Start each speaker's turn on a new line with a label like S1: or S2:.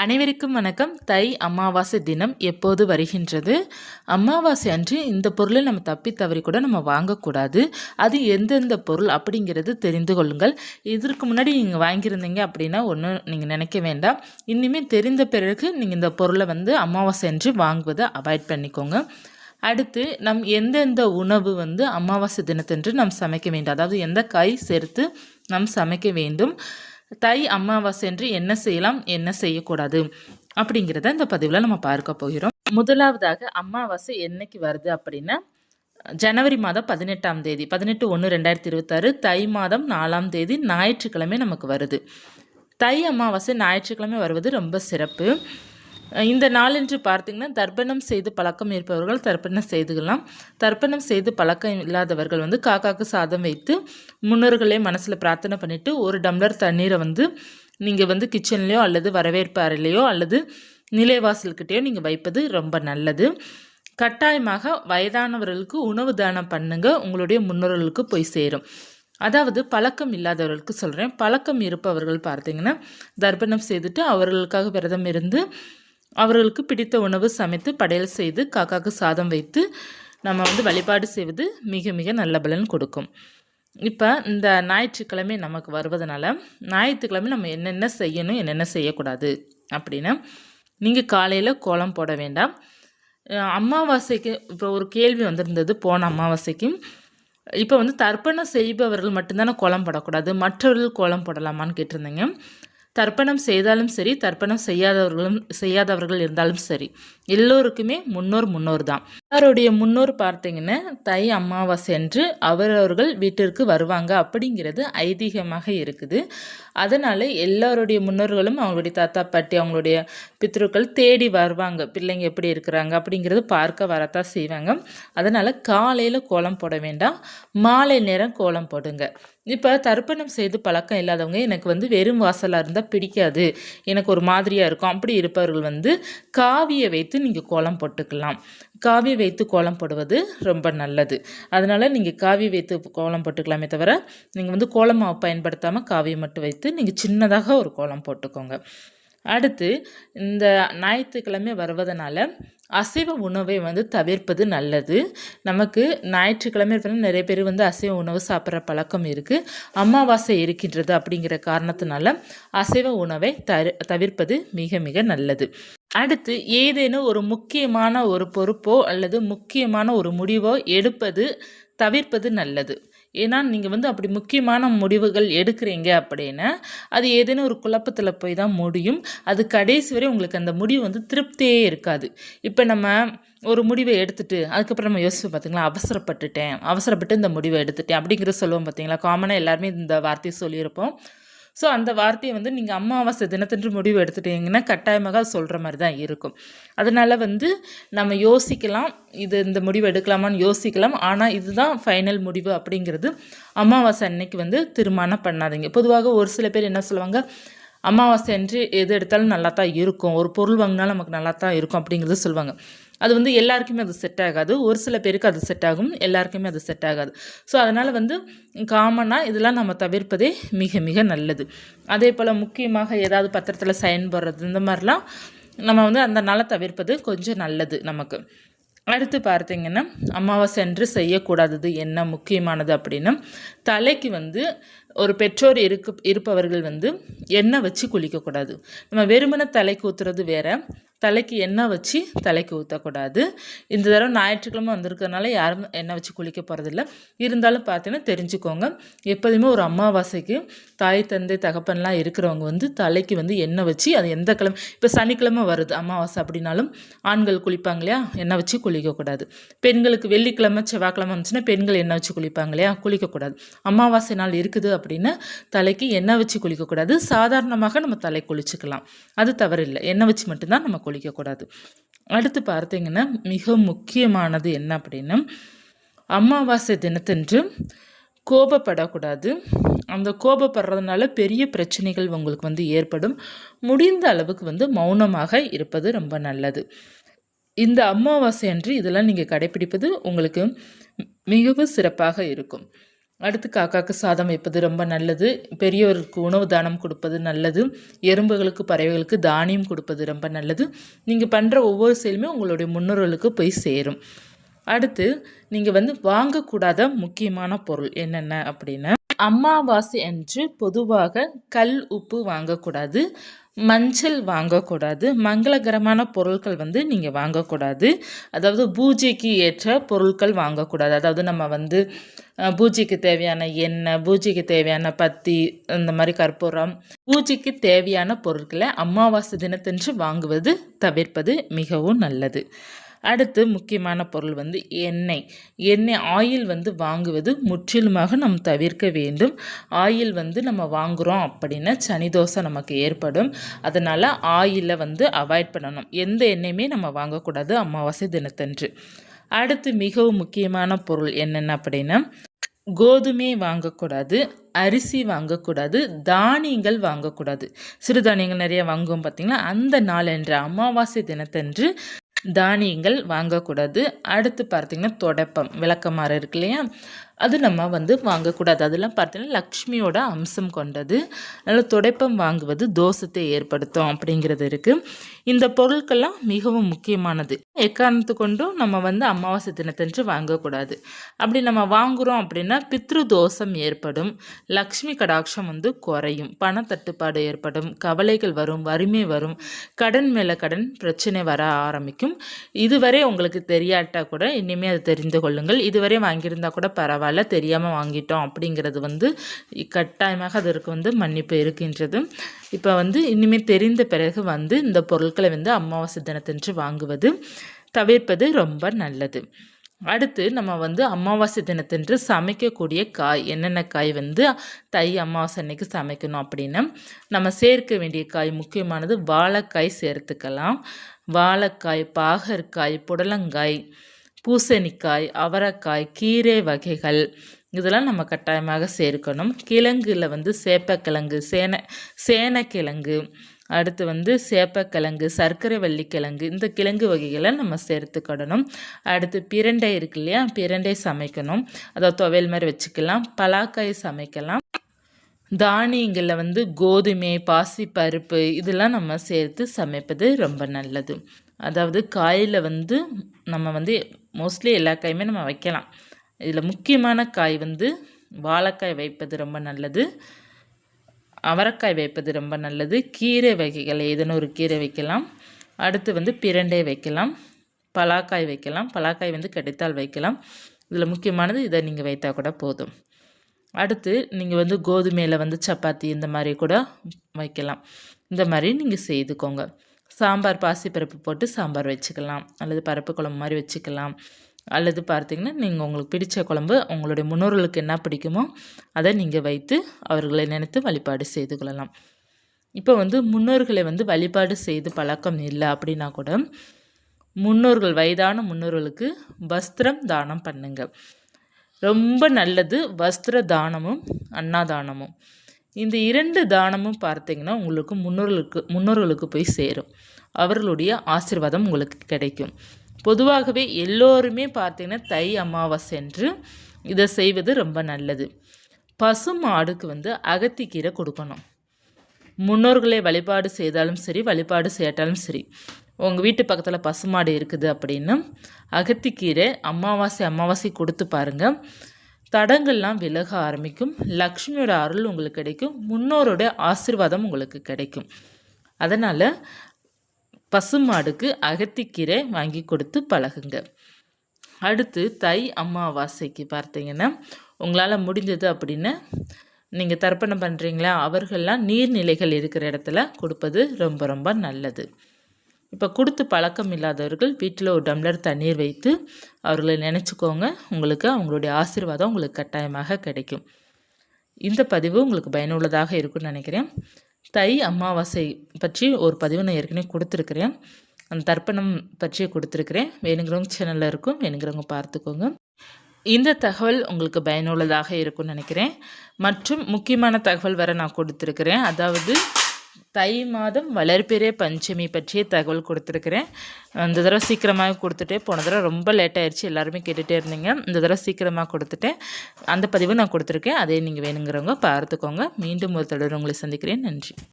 S1: அனைவருக்கும் வணக்கம். தை அமாவாசை தினம் எப்போது வருகின்றது? அமாவாசை அன்று இந்த பொருளை நம்ம தப்பி தவறி கூட நம்ம வாங்கக்கூடாது. அது எந்தெந்த பொருள் அப்படிங்கிறது தெரிந்து கொள்ளுங்கள். இதற்கு முன்னாடி நீங்கள் வாங்கியிருந்தீங்க அப்படின்னா ஒன்றும் நீங்கள் நினைக்க வேண்டாம். இனிமேல் தெரிந்த பிறகு நீங்கள் இந்த பொருளை வந்து அமாவாசை அன்று வாங்குவதை அவாய்ட் பண்ணிக்கோங்க. அடுத்து நம் எந்தெந்த உணவு வந்து அமாவாசை தினத்தன்று நாம் சமைக்க வேண்டும்? அதாவது எந்த காய் சேர்த்து நாம் சமைக்க வேண்டும்? தை அமாவாசை என்று என்ன செய்யலாம் என்ன செய்யக்கூடாது அப்படிங்கிறத இந்த பதிவில் நம்ம பார்க்க போகிறோம். முதலாவதாக அமாவாசை என்னைக்கு வருது அப்படின்னா ஜனவரி மாதம் பதினெட்டாம் தேதி பதினெட்டு ஒன்று ரெண்டாயிரத்தி இருபத்தாறு தை மாதம் நாலாம் தேதி ஞாயிற்றுக்கிழமை நமக்கு வருது. தை அமாவாசை ஞாயிற்றுக்கிழமை வருவது ரொம்ப சிறப்பு. இந்த நாளென்று பார்த்திங்கன்னா தர்ப்பணம் செய்து பழக்கம் இருப்பவர்கள் தர்ப்பணம் செய்துக்கலாம். தர்ப்பணம் செய்து பழக்கம் இல்லாதவர்கள் வந்து காக்காக்கு சாதம் வைத்து முன்னோர்களே மனசில் பிரார்த்தனை பண்ணிவிட்டு ஒரு டம்ளர் தண்ணீரை வந்து நீங்கள் வந்து கிச்சன்லேயோ அல்லது வரவேற்பு அறையிலையோ அல்லது நிலைவாசல்கிட்டேயோ நீங்கள் வைப்பது ரொம்ப நல்லது. கட்டாயமாக வயதானவர்களுக்கு உணவு தானம் பண்ணுங்க உங்களுடைய முன்னோர்களுக்கு போய் சேரும். அதாவது பழக்கம் இல்லாதவர்களுக்கு சொல்கிறேன் பழக்கம் இருப்பவர்கள் பார்த்தீங்கன்னா தர்ப்பணம் செய்துட்டு அவர்களுக்காக விரதம் இருந்து அவர்களுக்கு பிடித்த உணவு சமைத்து படையல் செய்து காக்காக்கு சாதம் வைத்து நம்ம வந்து வழிபாடு செய்வது மிக மிக நல்ல பலன் கொடுக்கும். இப்போ இந்த ஞாயிற்றுக்கிழமை நமக்கு வருவதனால ஞாயிற்றுக்கிழமை நம்ம என்னென்ன செய்யணும் என்னென்ன செய்யக்கூடாது அப்படின்னா நீங்கள் காலையில் கோலம் போட வேண்டாம். அமாவாசைக்கு இப்போ ஒரு கேள்வி வந்திருந்தது போன அமாவாசைக்கும். இப்போ வந்து தர்ப்பணம் செய்பவர்கள் மட்டும்தானே கோலம் போடக்கூடாது மற்றவர்கள் கோலம் போடலாமான்னு கேட்டிருந்தீங்க. தர்ப்பணம் செய்தாலும் சரி தர்ப்பணம் செய்யாதவர்களும் செய்யாதவர்கள் இருந்தாலும் சரி எல்லோருக்குமே முன்னோர் முன்னோர் தான் அவருடைய முன்னோர் பார்த்தீங்கன்னா தை அமாவாசை என்று அவரவர்கள் வீட்டிற்கு வருவாங்க அப்படிங்கிறது ஐதீகமாக இருக்குது. அதனால் எல்லாருடைய முன்னோர்களும் அவங்களுடைய தாத்தா பாட்டி அவங்களுடைய பித்ருக்கள் தேடி வருவாங்க. பிள்ளைங்க எப்படி இருக்கிறாங்க அப்படிங்கிறது பார்க்க வரத்தான் செய்வாங்க. அதனால் காலையில் கோலம் போட வேண்டாம். மாலை நேரம் கோலம் போடுங்க. இப்போ தர்ப்பணம் செய்து பழக்கம் இல்லாதவங்க எனக்கு வந்து வெறும் வாசலாக இருந்தால் பிடிக்காது. எனக்கு ஒரு மாதிரியாக இருக்கும். அப்படி இருப்பவர்கள் வந்து காவியை வைத்து நீங்கள் கோலம் போட்டுக்கலாம். காவி வைத்து கோலம் போடுவது ரொம்ப நல்லது. அதனால் நீங்கள் காவி வைத்து கோலம் போட்டுக்கலாமே தவிர நீங்கள் வந்து கோலமாக பயன்படுத்தாமல் காவியை மட்டும் வைத்து நீங்கள் சின்னதாக ஒரு கோலம் போட்டுக்கோங்க. அடுத்து இந்த ஞாயிற்றுக்கிழமை வருவதனால அசைவ உணவை வந்து தவிர்ப்பது நல்லது. நமக்கு ஞாயிற்றுக்கிழமை நிறைய பேர் வந்து அசைவ உணவு சாப்பிட்ற பழக்கம் இருக்குது அமாவாசை இருக்கின்றது அப்படிங்கிற காரணத்தினால அசைவ உணவை தவிர்ப்பது மிக மிக நல்லது. அடுத்து ஏதேனும் ஒரு முக்கியமான ஒரு பொறுப்போ அல்லது முக்கியமான ஒரு முடிவோ எடுப்பது தவிர்ப்பது நல்லது. ஏன்னா நீங்கள் வந்து அப்படி முக்கியமான முடிவுகள் எடுக்கிறீங்க அப்படின்னா அது ஏதேனும் ஒரு குழப்பத்தில் போய் தான் முடியும். அது கடைசி வரை உங்களுக்கு அந்த முடிவு வந்து திருப்தியே இருக்காது. இப்போ நம்ம ஒரு முடிவை எடுத்துட்டு அதுக்கப்புறம் நம்ம யோசிச்சு பார்த்தீங்களா அவசரப்பட்டுட்டேன் அவசரப்பட்டு இந்த முடிவை எடுத்துட்டேன் அப்படிங்கிற சொல்லுவோம் பார்த்தீங்களா காமனாக எல்லாருமே இந்த வார்த்தையை சொல்லியிருப்போம். ஸோ அந்த வார்த்தையை வந்து நீங்கள் அமாவாசை தினத்தன்று முடிவு எடுத்துட்டீங்கன்னா கட்டாயமாக சொல்கிற மாதிரி தான் இருக்கும். அதனால் வந்து நம்ம யோசிக்கலாம் இது இந்த முடிவு எடுக்கலாமான்னு யோசிக்கலாம். ஆனால் இதுதான் ஃபைனல் முடிவு அப்படிங்கிறது அமாவாசை அன்னைக்கு வந்து தீர்மானம் பண்ணாதீங்க. பொதுவாக ஒரு சில பேர் என்ன சொல்லுவாங்க அமாவாசை அன்று எது எடுத்தாலும் நல்லா தான் இருக்கும். ஒரு பொருள் வாங்கினாலும் நமக்கு நல்லா தான் இருக்கும் அப்படிங்கிறது சொல்லுவாங்க. அது வந்து எல்லாருக்குமே அது செட் ஆகாது. ஒரு சில பேருக்கு அது செட் ஆகும். எல்லாருக்குமே அது செட் ஆகாது. ஸோ அதனால் வந்து காமனாக இதெல்லாம் நம்ம தவிர்ப்பதே மிக மிக நல்லது. அதே போல் முக்கியமாக ஏதாவது பத்திரத்தில் சைன் போடுறது இந்த மாதிரிலாம் நம்ம வந்து அந்த நாளை தவிர்ப்பது கொஞ்சம் நல்லது நமக்கு. அடுத்து பார்த்தீங்கன்னா அமாவாசை என்று செய்யக்கூடாதது என்ன முக்கியமானது அப்படின்னா தலைக்கு வந்து ஒரு பெற்றோர் இருக்கு இருப்பவர்கள் வந்து எண்ணெய் வச்சு குளிக்கக்கூடாது. நம்ம வெறுமனை தலைக்கு ஊற்றுறது வேற தலைக்கு எண்ணெய் வச்சு தலைக்கு ஊற்றக்கூடாது இந்த தடவை ஞாயிற்றுக்கிழமை வந்திருக்கிறதுனால யாரும் எண்ணெய் வச்சு குளிக்க போகிறதில்ல இருந்தாலும் பார்த்தீங்கன்னா தெரிஞ்சுக்கோங்க. எப்போதுமே ஒரு அமாவாசைக்கு தாய் தந்தை தகப்பன்லாம் இருக்கிறவங்க வந்து தலைக்கு வந்து எண்ணெய் வச்சு அது எந்த கிழமை இப்போ சனிக்கிழமை வருது அமாவாசை அப்படின்னாலும் ஆண்கள் குளிப்பாங்க இல்லையா? எண்ணெய் வச்சு குளிக்கக்கூடாது. பெண்களுக்கு வெள்ளிக்கிழமை செவ்வாய்க்கிழமை வந்துச்சுன்னா பெண்கள் எண்ணெய் வச்சு குளிப்பாங்க இல்லையா? குளிக்கக்கூடாது. அமாவாசை நாள் இருக்குது அப்படின்னா தலைக்கு எண்ணெய் வச்சு குளிக்கக்கூடாது. சாதாரணமாக நம்ம தலை குளிச்சுக்கலாம். அது தவறில்லை. எண்ணெய் வச்சு மட்டும்தான் நம்ம கொளிக்கக்கூடாது அடுத்து பார்த்தீங்கன்னா மிக முக்கியமானது என்ன அப்படின்னா அமாவாசை தினத்தன்று கோபப்படக்கூடாது. அந்த கோபப்படுறதுனால பெரிய பிரச்சனைகள் உங்களுக்கு வந்து ஏற்படும். முடிந்த அளவுக்கு வந்து மௌனமாக இருப்பது ரொம்ப நல்லது. இந்த அமாவாசை அன்று இதெல்லாம் நீங்கள் கடைபிடிப்பது உங்களுக்கு மிகவும் சிறப்பாக இருக்கும். அடுத்து காக்காக்கு சாதம் வைப்பது ரொம்ப நல்லது. பெரியோருக்கு உணவு தானம் கொடுப்பது நல்லது. எறும்புகளுக்கு பறவைகளுக்கு தானியம் கொடுப்பது ரொம்ப நல்லது. நீங்கள் பண்ணுற ஒவ்வொரு செயலுமே உங்களுடைய முன்னோர்களுக்கு போய் சேரும். அடுத்து நீங்கள் வந்து வாங்கக்கூடாத முக்கியமான பொருள் என்னென்ன அப்படின்னா அமாவாசை அன்று பொதுவாக கல் உப்பு வாங்கக்கூடாது. மஞ்சள் வாங்கக்கூடாது. மங்களகரமான பொருட்கள் வந்து நீங்கள் வாங்கக்கூடாது. அதாவது பூஜைக்கு ஏற்ற பொருட்கள் வாங்கக்கூடாது. அதாவது நம்ம வந்து பூஜைக்கு தேவையான எண்ணெய் பூஜைக்கு தேவையான பத்தி இந்த மாதிரி கற்பூரம் பூஜைக்கு தேவையான பொருட்களை அமாவாசை தினத்தன்று வாங்குவது தவிர்ப்பது மிகவும் நல்லது. அடுத்து முக்கியமான பொருள் வந்து எண்ணெய். எண்ணெய் ஆயில் வந்து வாங்குவது முற்றிலுமாக நாம் தவிர்க்க வேண்டும். ஆயில் வந்து நம்ம வாங்குகிறோம் அப்படின்னா சனிதோசை நமக்கு ஏற்படும். அதனால் ஆயிலை வந்து அவாய்ட் பண்ணணும். எந்த எண்ணெயுமே நம்ம வாங்கக்கூடாது அமாவாசை தினத்தன்று. அடுத்து மிகவும் முக்கியமான பொருள் என்னென்ன அப்படின்னா கோதுமை வாங்கக்கூடாது அரிசி வாங்கக்கூடாது தானியங்கள் வாங்கக்கூடாது. சிறுதானியங்கள் நிறைய வாங்குவோம் பார்த்திங்கன்னா அந்த நாள் என்ற அமாவாசை தினத்தன்று தானியங்கள் வாங்கக்கூடாது. அடுத்து பார்த்திங்கன்னா தொடப்பம் விளக்கமாறு இருக்கு இல்லையா? அது நம்ம வந்து வாங்கக்கூடாது. அதெல்லாம் பார்த்தீங்கன்னா லக்ஷ்மியோட அம்சம் கொண்டது. அதனால் துடைப்பம் வாங்குவது தோஷத்தை ஏற்படுத்தும் அப்படிங்கிறது இருக்குது இந்த பொருட்கள்லாம் மிகவும் முக்கியமானது. எக்காரணத்து கொண்டும் நம்ம வந்து அமாவாசை தினத்தன்று வாங்கக்கூடாது. அப்படி நம்ம வாங்குகிறோம் அப்படின்னா பித்ரு தோஷம் ஏற்படும். லக்ஷ்மி கடாட்சம் வந்து குறையும். பணத்தட்டுப்பாடு ஏற்படும். கவலைகள் வரும். வறுமை வரும். கடன் மேலே கடன் பிரச்சனை வர ஆரம்பிக்கும். இதுவரை உங்களுக்கு தெரியாட்டா கூட இனிமேல் அதை தெரிந்து கொள்ளுங்கள். இதுவரை வாங்கியிருந்தால் கூட பரவாயில்ல. பரவாயில்ல தெரியாமல் வாங்கிட்டோம் அப்படிங்கிறது வந்து கட்டாயமாக அதற்கு வந்து மன்னிப்பு இருக்கின்றது. இப்போ வந்து இனிமேல் தெரிந்த பிறகு வந்து இந்த பொருட்களை வந்து அமாவாசை தினத்தன்று வாங்குவது தவிர்ப்பது ரொம்ப நல்லது. அடுத்து நம்ம வந்து அமாவாசை தினத்தன்று சமைக்கக்கூடிய காய் என்னென்ன காய் வந்து தை அமாவாசை அன்னைக்கு சமைக்கணும் அப்படின்னா நம்ம சேர்க்க வேண்டிய காய் முக்கியமானது வாழைக்காய் சேர்த்துக்கலாம். வாழைக்காய் பாகற்காய் புடலங்காய் பூசணிக்காய் அவரைக்காய் கீரை வகைகள் இதெல்லாம் நம்ம கட்டாயமாக சேர்க்கணும். கிழங்குல வந்து சேப்பக்கிழங்கு சேனை சேனக்கிழங்கு அடுத்து வந்து சேப்பக்கிழங்கு சர்க்கரை வள்ளிக்கிழங்கு இந்த கிழங்கு வகைகளை நம்ம சேர்த்துக்கிடணும். அடுத்து பிரண்டை இருக்கு இல்லையா பிரண்டை சமைக்கணும். அதாவது துவையல் மாதிரி வச்சுக்கலாம் பலாக்காய் சமைக்கலாம். தானியங்களில் வந்து கோதுமை பாசிப்பருப்பு இதெல்லாம் நம்ம சேர்த்து சமைப்பது ரொம்ப நல்லது. அதாவது காயில் வந்து நம்ம வந்து மோஸ்ட்லி எல்லா காயுமே நம்ம வைக்கலாம். இதில் முக்கியமான காய் வந்து வாழைக்காய் வைப்பது ரொம்ப நல்லது. அவரைக்காய் வைப்பது ரொம்ப நல்லது. கீரை வகைகள் ஏதேனும் ஒரு கீரை வைக்கலாம். அடுத்து வந்து பிரண்டை வைக்கலாம். பலாக்காய் வைக்கலாம். பலாக்காய் வந்து கடித்தால் வைக்கலாம். இதில் முக்கியமானது இதை நீங்கள் வைத்தால் கூட போதும். அடுத்து நீங்கள் வந்து கோதுமையில் வந்து சப்பாத்தி இந்த மாதிரி கூட வைக்கலாம். இந்த மாதிரி நீங்கள் செய்துக்கோங்க. சாம்பார் பாசிப்பருப்பு போட்டு சாம்பார் வச்சுக்கலாம். அல்லது பருப்பு குழம்பு மாதிரி வச்சுக்கலாம். அல்லது பார்த்திங்கன்னா நீங்கள் உங்களுக்கு பிடித்த குழம்பு உங்களுடைய முன்னோர்களுக்கு என்ன பிடிக்குமோ அதை நீங்கள் வைத்து அவர்களை நினைத்து வழிபாடு செய்து கொள்ளலாம். இப்போ வந்து முன்னோர்களை வந்து வழிபாடு செய்து பழக்கம் இல்லை அப்படின்னா கூட முன்னோர்கள் வயதான முன்னோர்களுக்கு வஸ்திரம் தானம் பண்ணுங்க. ரொம்ப நல்லது வஸ்திர தானமும் அன்னாதானமும் இந்த இரண்டு தானமும் பார்த்தீங்கன்னா உங்களுக்கு முன்னோர்களுக்கு முன்னோர்களுக்கு போய் சேரும். அவர்களுடைய ஆசிர்வாதம் உங்களுக்கு கிடைக்கும். பொதுவாகவே எல்லோருமே பார்த்திங்கன்னா தை அமாவாசை என்று இதை செய்வது ரொம்ப நல்லது. பசு மாடுக்கு வந்து அகத்திக்கீரை கொடுக்கணும். முன்னோர்களை வழிபாடு செய்தாலும் சரி வழிபாடு செய்யாட்டாலும் சரி உங்கள் வீட்டு பக்கத்தில் பசுமாடு இருக்குது அப்படின்னா அகத்திக்கீரை அமாவாசை அமாவாசை கொடுத்து பாருங்கள் தடங்கள்லாம் விலக ஆரம்பிக்கும். லக்ஷ்மியோட அருள் உங்களுக்கு கிடைக்கும். முன்னோரோட ஆசிர்வாதம் உங்களுக்கு கிடைக்கும். அதனால் பசுமாடுக்கு அகத்திக்கீரை வாங்கி கொடுத்து பழகுங்க. அடுத்து தை அமாவாசைக்கு பார்த்தீங்கன்னா உங்களால் முடிஞ்சது அப்படின்னு நீங்கள் தர்ப்பணம் பண்ணுறீங்களா அவர்கள்லாம் நீர்நிலைகள் இருக்கிற இடத்துல கொடுப்பது ரொம்ப ரொம்ப நல்லது. இப்போ கொடுத்து பழக்கம் இல்லாதவர்கள் வீட்டில் ஒரு டம்ளர் தண்ணீர் வைத்து அவர்களை நினச்சிக்கோங்க. உங்களுக்கு அவங்களுடைய ஆசீர்வாதம் உங்களுக்கு கட்டாயமாக கிடைக்கும். இந்த பதிவு உங்களுக்கு பயனுள்ளதாக இருக்கும்னு நினைக்கிறேன். தை அமாவாசை பற்றி ஒரு பதிவு நான் ஏற்கனவே கொடுத்துருக்குறேன். அந்த தர்ப்பணம் பற்றி கொடுத்துருக்குறேன். வேணுங்கிறவங்க சேனலில் இருக்கும். வேணுங்கிறவங்க பார்த்துக்கோங்க. இந்த தகவல் உங்களுக்கு பயனுள்ளதாக இருக்கும்னு நினைக்கிறேன். மற்றும் முக்கியமான தகவல் வர நான் கொடுத்துருக்குறேன். அதாவது தை மாதம் வளர்பிறை பஞ்சமி பற்றிய தகவல் கொடுத்துருக்குறேன். இந்த தடவை சீக்கிரமாக கொடுத்துட்டேன். போன தடவை ரொம்ப லேட் ஆயிடுச்சு. எல்லாருமே கேட்டுகிட்டே இருந்தீங்க. இந்த தடவை சீக்கிரமாக கொடுத்துட்டேன். அந்த பதிவு நான் கொடுத்துருக்கேன். அதே நீங்கள் வேணுங்கிறவங்க பார்த்துக்கோங்க. மீண்டும் ஒரு தடவை உங்களை சந்திக்கிறேன். நன்றி.